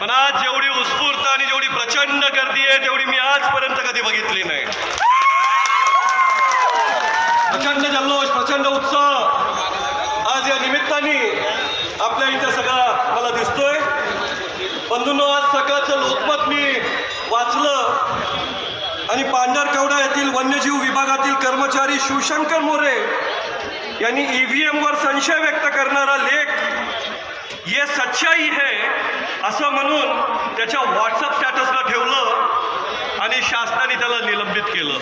पण आज जेवढी उत्स्फूर्त आणि जेवढी प्रचंड गर्दी आहे तेवढी मी आजपर्यंत कधी बघितली नाही. प्रचंड जल्लोष प्रचंड उत्साह. आज या निमित्ताने आपल्या इथे सगळा मला दिसतोय. बंधूंनो आज सकाळचं लोकमत मी वाचलं. आणि पांढरकवडा येथील वन्यजीव विभागातील कर्मचारी शिवशंकर मोरे यांनी ईव्हीएम वर संशय व्यक्त करणारा लेख ये सच्चाई है असं म्हणून त्याच्या व्हॉट्सअप स्टॅटसला ठेवलं आणि शासनाने त्याला निलंबित केलं.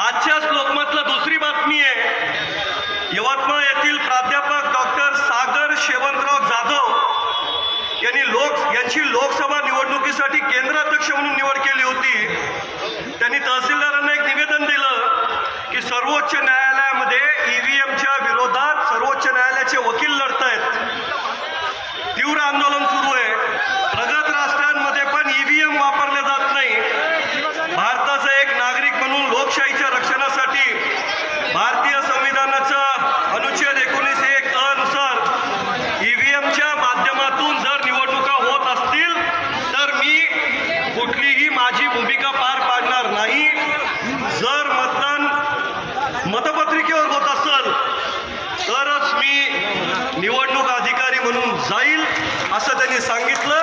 आजच्याच लोकमतला दुसरी बातमी आहे यवतमाळ येथील प्राध्यापक डॉक्टर सागर शेवंतराव जाधव यांनी लोक यांची लोकसभा निवडणुकीसाठी केंद्राध्यक्ष म्हणून निवड केली होती. त्यांनी तहसीलदारांना एक निवेदन दिलं की सर्वोच्च न्यायालयामध्ये ईव्हीएमच्या विरोधात सर्वोच्च न्यायालयाचे वकील लढत आहेत तीव्र आंदोलन सुरू आहे बनून जाईल असं त्यांनी सांगितलं.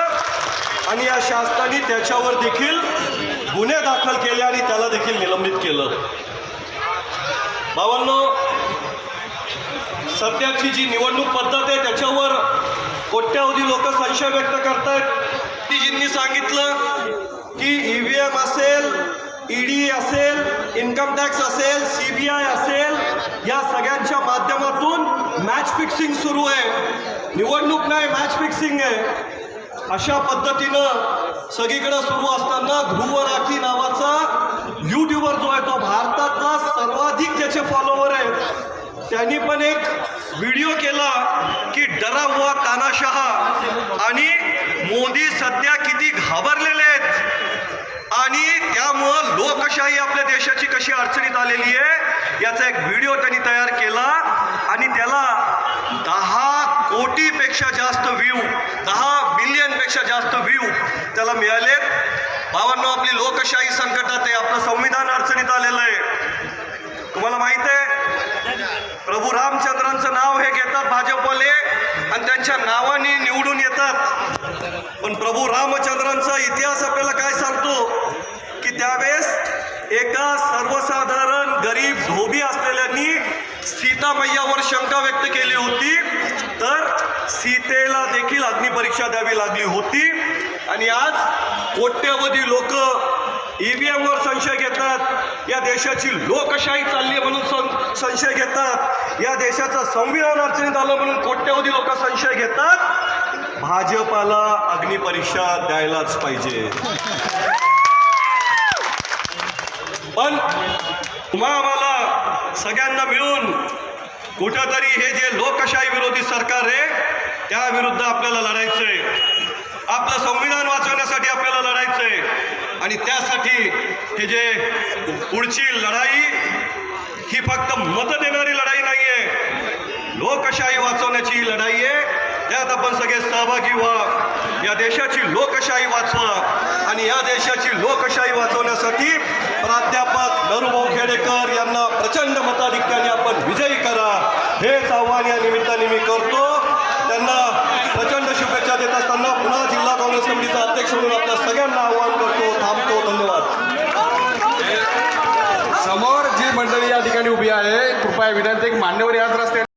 आणि या शासनाने त्याच्यावर देखील गुन्हे दाखल केले आणि त्याला देखील निलंबित केलं. भावांनो सध्याची जी निवडणूक पद्धत आहे त्याच्यावर कोट्यावधी लोक संशय व्यक्त करतायत. तीजींनी सांगितलं की ईव्हीएम असेल ईडी असेल इन्कम टॅक्स असेल सीबीआय असेल या सगळ्यांच्या माध्यमातून मॅच फिक्सिंग सुरू आहे. निवडणूक नाही मॅच फिक्सिंग आहे. अशा पद्धतीनं सगळीकडे सुरू असताना ध्रुव राठी नावाचा यूट्यूबर जो आहे तो भारतातला सर्वाधिक ज्याचे फॉलोवर आहेत. त्यांनी पण एक व्हिडिओ केला की डरा हुआ तानाशहा आणि मोदी सध्या किती घाबरलेले आहेत. आणि त्यामुळं लोकशाही आपल्या देशाची कशी अडचणीत आलेली आहे याचा एक व्हिडिओ त्यांनी तयार केला. कोटीपेक्षा जास्त व्ह्यू दहा बिलियनपेक्षा जास्त व्ह्यू त्याला मिळालेत. बाबांनो आपली लोकशाही संकटात आहे आपलं संविधान अडचणीत आलेलं आहे. तुम्हाला माहीत आहे? प्रभू रामचंद्रांचं नाव हे घेतात भाजपवाले आणि त्यांच्या नावाने निवडून येतात. पण प्रभू रामचंद्रांचा इतिहास आपल्याला काय सांगतो? की त्यावेळेस एका सर्वसाधारण गरीब धोबी असलेल्यांनी सीता मैयावर शंका व्यक्त केली होती तर सीतेला देखील अग्निपरीक्षा द्यावी लागली होती. आणि आज कोट्यवधी लोक ईव्हीएमवर संशय घेतात. या देशाची लोकशाही चालली आहे म्हणून सं- संशय घेतात. या देशाचं संविधान अडचणीत आलं म्हणून कोट्यवधी लोक संशय घेतात. भाजपाला अग्निपरीक्षा द्यायलाच पाहिजे. पण तुम्हा आम्हाला सगळ्यांना मिळून कुठंतरी हे जे लोकशाही विरोधी सरकार आहे त्याविरुद्ध आपल्याला आपल्याला लढायचंय. आपलं संविधान वाचवण्यासाठी आपल्याला लढायचंय. आणि त्यासाठी हे जे पुढची लढाई ही फक्त मत देणारी लढाई नाहीये. लोकशाही वाचवण्याची ही लढाई आहे. त्यात आपण सगळे सहभागी व्हा. या देशाची लोकशाही वाचवा. आणि या देशाची लोकशाही वाचवण्यासाठी प्राध्यापक नरुभाऊ खेडेकर यांना प्रचंड मताधिक्याने आपण विजयी करा. हेच आव्हान या निमित्ताने मी करतो. त्यांना प्रचंड शुभेच्छा देत असताना पुन्हा जिल्हा काँग्रेस कमिटीचा अध्यक्ष म्हणून आपल्या सगळ्यांना आव्हान करतो. थांबतो. धन्यवाद. समोर जी मंडळी या ठिकाणी उभी आहे कृपया विनंती मान्यवर या